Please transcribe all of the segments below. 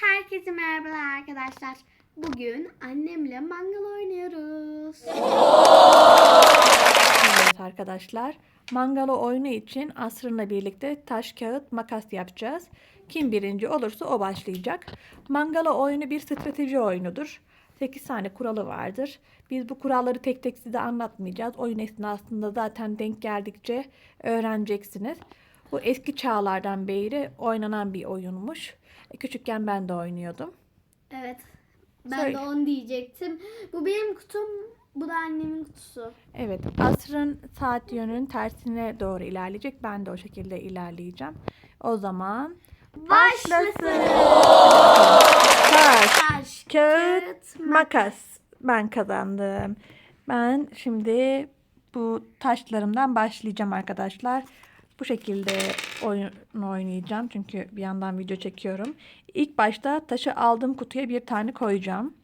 Herkese merhabalar arkadaşlar. Bugün annemle mangal oynuyoruz. Evet arkadaşlar. Mangalo oyunu için Asrın'la birlikte taş, kağıt, makas yapacağız. Kim birinci olursa o başlayacak. Mangalo oyunu bir strateji oyunudur. 8 tane kuralı vardır. Biz bu kuralları tek tek size anlatmayacağız. Oyun esnasında zaten denk geldikçe öğreneceksiniz. Bu eski çağlardan beri oynanan bir oyunmuş. E, Küçükken ben de oynuyordum. Evet. Ben Söyle. de onu diyecektim. Bu benim kutum, bu da annemin kutusu. Evet, asrın saat yönünün tersine doğru ilerleyecek. Ben de o şekilde ilerleyeceğim. O zaman Başlasın. taş, Taş, kağıt, kağıt, makas. Ben kazandım. Ben şimdi bu taşlarımdan başlayacağım arkadaşlar. Bu şekilde oyun oynayacağım. Çünkü bir yandan video çekiyorum. İlk başta taşı aldığım kutuya bir tane koyacağım.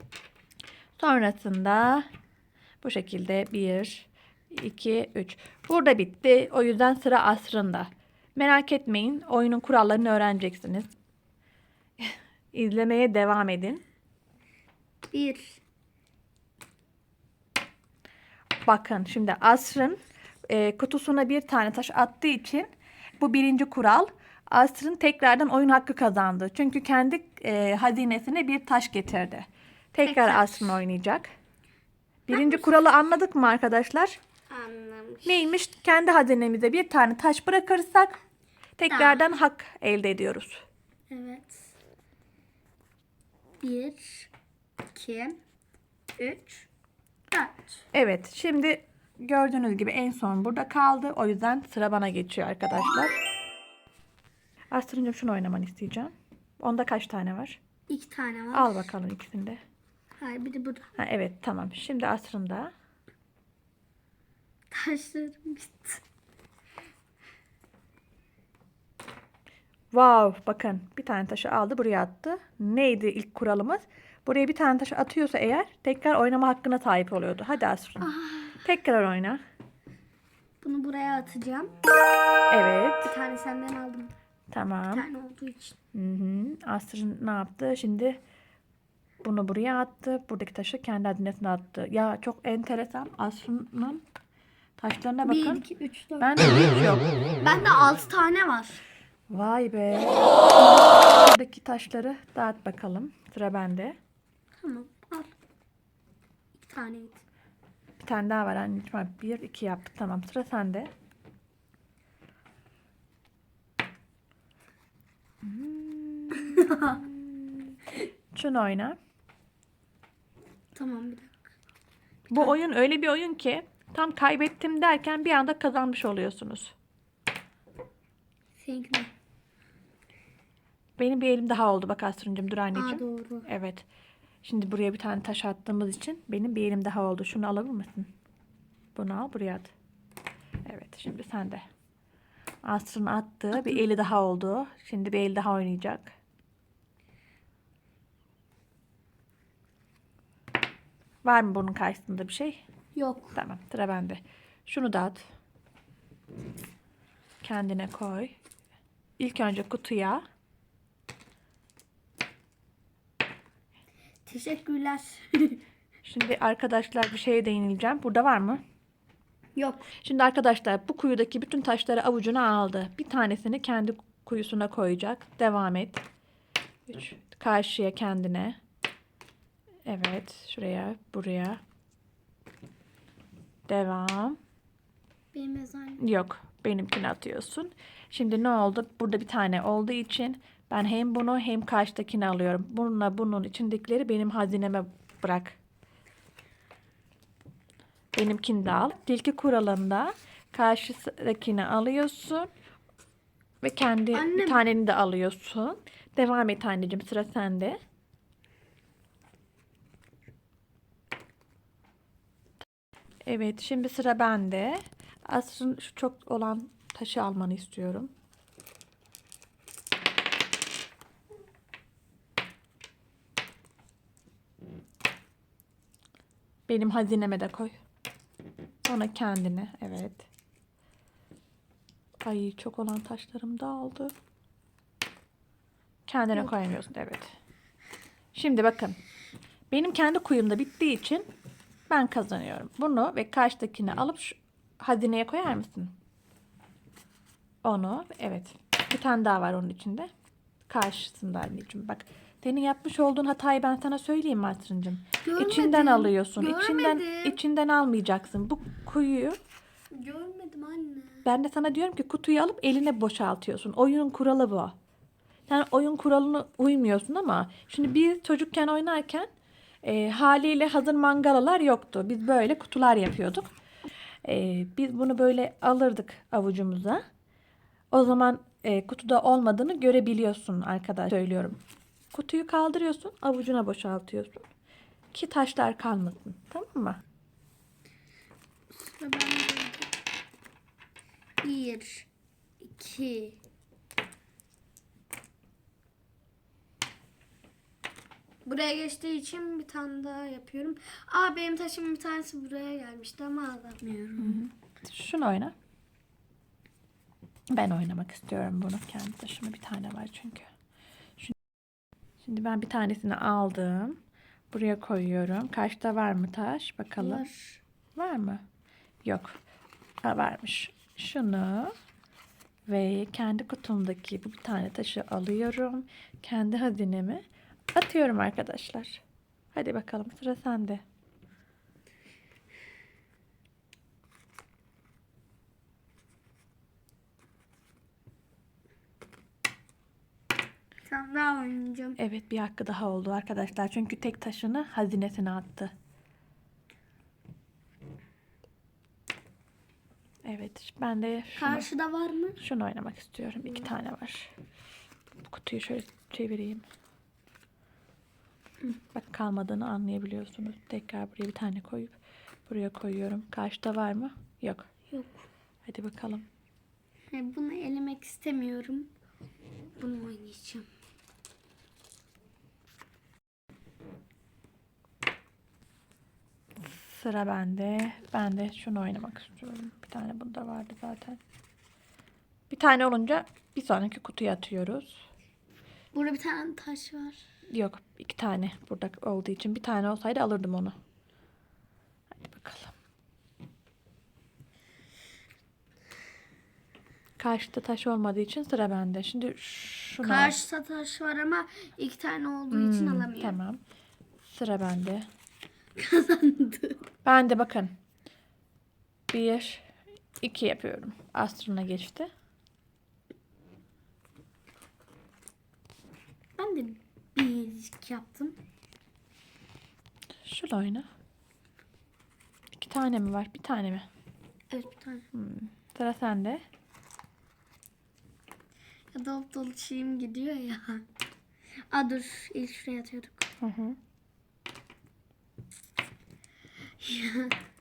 Sonrasında bu şekilde 1, 2, 3. Burada bitti. O yüzden sıra asrında. Merak etmeyin. Oyunun kurallarını öğreneceksiniz. İzlemeye devam edin. Bir. Bakın şimdi asrın e, kutusuna bir tane taş attığı için bu birinci kural. Asrın tekrardan oyun hakkı kazandı. Çünkü kendi e, hazinesine bir taş getirdi. Tekrar asrın oynayacak. Birinci kuralı anladık mı arkadaşlar? Anlamış. Neymiş? Kendi hazinemize bir tane taş bırakırsak tekrardan hak elde ediyoruz. Evet. Bir, iki, üç, dört. Evet, şimdi gördüğünüz gibi en son burada kaldı. O yüzden sıra bana geçiyor arkadaşlar. Aslı'cığım şunu oynamanı isteyeceğim. Onda kaç tane var? İki tane var. Al bakalım ikisinde. Hayır bir de burada. Ha, evet tamam. Şimdi Aslı'nda. Taşlarım bitti. Wow bakın bir tane taşı aldı buraya attı. Neydi ilk kuralımız? Buraya bir tane taşı atıyorsa eğer tekrar oynama hakkına sahip oluyordu. Hadi Aslı. Tekrar oyna. Bunu buraya atacağım. Evet. Bir tane senden aldım. Bir Tamam. tane olduğu için. Hı hı. Asrın ne yaptı? Şimdi bunu buraya attı. Buradaki taşı kendi hazinesine attı. Ya çok enteresan. Asrın'ın taşlarına Bir, bakın. iki, üç, dört. Ben de hiç yok. Bende altı tane var. Vay be. Buradaki taşları dağıt bakalım. Sıra bende. Tamam al. İki taneydi. Bir tane daha var anneciğim. Bir, iki yaptık. Tamam sıra sende. Hmm. Şunu oyna. Tamam bir dakika. Bu oyun öyle bir oyun ki tam kaybettim derken bir anda kazanmış oluyorsunuz. Seninki? Benim bir elim daha oldu bak Aslı'cığım dur anneciğim. Aa doğru. Evet. Şimdi buraya bir tane taş attığımız için benim bir elim daha oldu. Şunu alabilir misin? Bunu al buraya at. Evet şimdi sen de. Aslı'nın attığı bir eli daha oldu. Şimdi bir el daha oynayacak. Var mı bunun karşısında bir şey? Yok. Tamam sıra bende. Şunu da at. Kendine koy. İlk önce kutuya. Teşekkürler. Şimdi arkadaşlar bir şeye değineceğim. Burada var mı? Yok. Şimdi arkadaşlar bu kuyudaki bütün taşları avucuna aldı. Bir tanesini kendi kuyusuna koyacak. Devam et. Üç. Karşıya kendine. Evet. Şuraya. Buraya. Devam. Benim mezarım. Yok. Benimkini atıyorsun. Şimdi ne oldu? Burada bir tane olduğu için ben hem bunu hem karşıdakini alıyorum. Bununla bunun içindekileri benim hazineme bırak. Benimkini de al. Tilki kuralında karşıdakini alıyorsun ve kendi bir Annem- taneni de alıyorsun. Devam et anneciğim sıra sende. Evet şimdi sıra bende. Asrın şu çok olan taşı almanı istiyorum. Benim hazineme de koy. Sonra kendine. Evet. Ay çok olan taşlarım dağıldı. Kendine koyamıyorsun. Evet. Şimdi bakın. Benim kendi kuyumda bittiği için ben kazanıyorum. Bunu ve karşıdakini alıp şu hazineye koyar mısın? Onu evet. Bir tane daha var onun içinde. Karşısında anneciğim. Bak senin yapmış olduğun hatayı ben sana söyleyeyim? Görmedim. İçinden alıyorsun. İçinden Görmedim. içinden almayacaksın. Bu kuyuyu Görmedim anne. ben de sana diyorum ki kutuyu alıp eline boşaltıyorsun. Oyunun kuralı bu. Sen oyun kuralına uymuyorsun ama şimdi biz çocukken oynarken e, haliyle hazır mangalalar yoktu. Biz böyle kutular yapıyorduk. E, biz bunu böyle alırdık avucumuza. O zaman e, kutuda olmadığını görebiliyorsun arkadaş söylüyorum. Kutuyu kaldırıyorsun, avucuna boşaltıyorsun ki taşlar kalmasın. Tamam mı? Sıra bende. Bir, iki, Buraya geçtiği için bir tane daha yapıyorum. Aa benim taşımın bir tanesi buraya gelmişti ama alamıyorum. Şunu oyna. Ben oynamak istiyorum bunu. Kendi taşıma bir tane var çünkü. Şimdi ben bir tanesini aldım. Buraya koyuyorum. Karşıda var mı taş? Bakalım. Var. Var mı? Yok. Ha, varmış. Şunu ve kendi kutumdaki bu bir tane taşı alıyorum. Kendi hazinemi atıyorum arkadaşlar. Hadi bakalım sıra sende. Tane daha oynayacağım. Evet bir hakkı daha oldu arkadaşlar. Çünkü tek taşını hazinesine attı. Evet ben de şunu, Karşıda var mı? şunu oynamak istiyorum. İki tane var. Bu kutuyu şöyle çevireyim. Bak kalmadığını anlayabiliyorsunuz. Tekrar buraya bir tane koyup buraya koyuyorum. Karşıda var mı? Yok. Yok. Hadi bakalım. Bunu elemek istemiyorum. Bunu oynayacağım. Sıra bende. Ben de şunu oynamak istiyorum. Bir tane bunda vardı zaten. Bir tane olunca bir sonraki kutuya atıyoruz. Burada bir tane taş var. Yok iki tane burada olduğu için. Bir tane olsaydı alırdım onu. Hadi bakalım. Karşıda taş olmadığı için sıra bende. Şimdi şunu al. Karşıda taş var ama iki tane olduğu için Hmm, alamıyorum. Tamam. Sıra bende. Kazandı. Ben de bakın. Bir, iki yapıyorum. Astrona geçti. Ben de bir iki yaptım. Şöyle oyna. İki tane mi var? Bir tane mi? Evet bir tane. Sıra sende. Ya dolup dolu şeyim gidiyor ya. Aa dur ilk şuraya atıyorduk. Hı hı.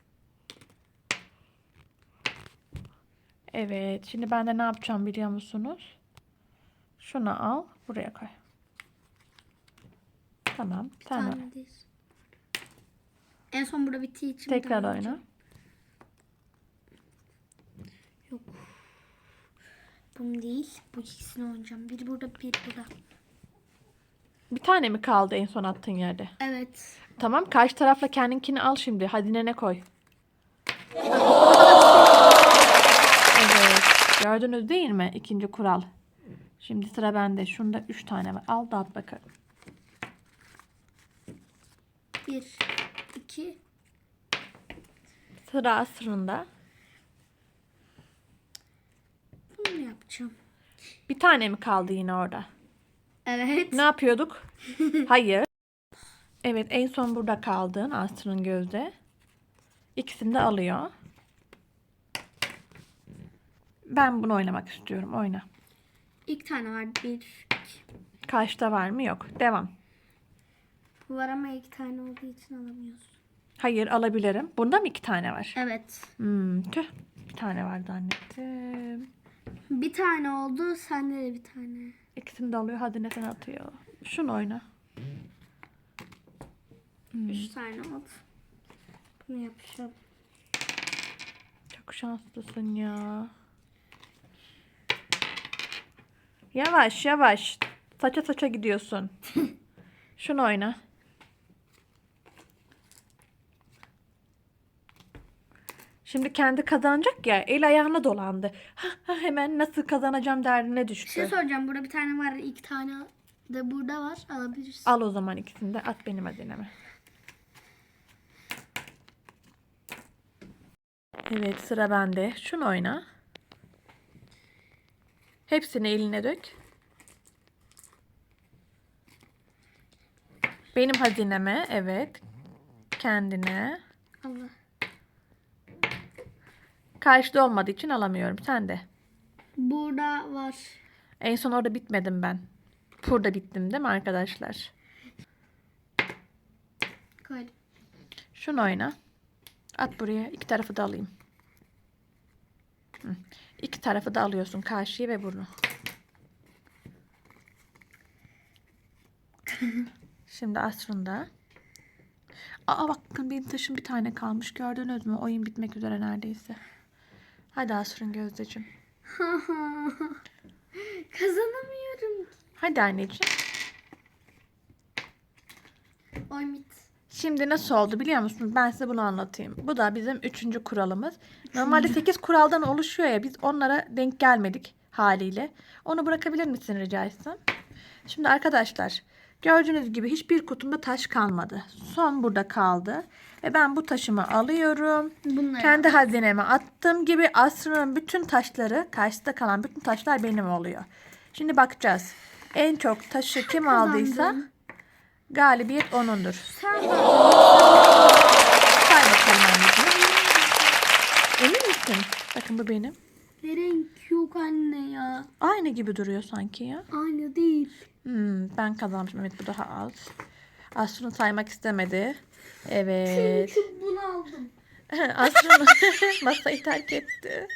Evet. Şimdi ben de ne yapacağım biliyor musunuz? Şunu al. Buraya koy. Tamam. Tane değil. En son burada bittiği için Tekrar oyna. Yok. Bunu değil. Bu ikisini oynayacağım. Biri burada bir burada. Bir tane mi kaldı en son attığın yerde? Evet. Tamam. Karşı tarafla kendinkini al şimdi. Hazinene koy. Evet. Gördünüz değil mi? İkinci kural. Şimdi sıra bende. Şunda üç tane var. Al da at bakalım. Bir, iki. Sıra asrında. Bunu yapacağım? Bir tane mi kaldı yine orada? Evet. Ne yapıyorduk? Hayır. Evet en son burada kaldın Asrın gözde. İkisini de alıyor. Ben bunu oynamak istiyorum. Oyna. İlk tane var. Bir, iki. Karşıda var mı? Yok. Devam. Var ama iki tane olduğu için alamıyoruz. Hayır alabilirim. Bunda mı iki tane var? Evet. Hmm, tüh. Bir tane var zannettim. Bir tane oldu. Sende de bir tane. İkisini de alıyor. Hadi neden atıyor? Şunu oyna. Üç tane oldu. Bunu yapacağım. Çok şanslısın ya. Yavaş yavaş. Saça saça gidiyorsun. Şunu oyna. Şimdi kendi kazanacak ya el ayağına dolandı. Ha, ha, hemen nasıl kazanacağım derdine Bir şey düştü. soracağım. Burada bir tane var. iki tane de burada var. Alabilirsin. Al o zaman ikisini de at benim hazineme. Evet sıra bende. Şunu oyna. Hepsini eline dök. Benim hazineme evet. Kendine. Karşıda olmadığı için alamıyorum. Sen de. Burada var. En son orada bitmedim ben. Burada bittim değil mi arkadaşlar? Koydum. Şunu oyna. At buraya. İki tarafı da alayım. Hı. İki tarafı da alıyorsun. Karşıyı ve bunu. Şimdi Asrın'da. Aa bakın benim taşım bir tane kalmış. Gördünüz mü? Oyun bitmek üzere neredeyse. Hadi Asrın Gözdeciğim. Kazanamıyorum. Hadi anneciğim. Oy mit. Şimdi nasıl oldu biliyor musunuz? Ben size bunu anlatayım. Bu da bizim üçüncü kuralımız. Normalde 8 kuraldan oluşuyor ya biz onlara denk gelmedik haliyle. Onu bırakabilir misin rica etsem? Şimdi arkadaşlar gördüğünüz gibi hiçbir kutumda taş kalmadı. Son burada kaldı. Ve ben bu taşımı alıyorum. Bunları. Kendi hazineme attığım gibi Asra'nın bütün taşları, karşısında kalan bütün taşlar benim oluyor. Şimdi bakacağız. En çok taşı kim aldıysa galibiyet onundur. Sen Say bakalım anneciğim. Emin misin? Bakın bu benim. renk yok anne ya. Aynı gibi duruyor sanki ya. Aynı değil. Hmm, ben kazanmışım. Evet bu daha az. Aslı'nın saymak istemedi. Evet. Çünkü bunu aldım. Aslı'nın masayı terk etti.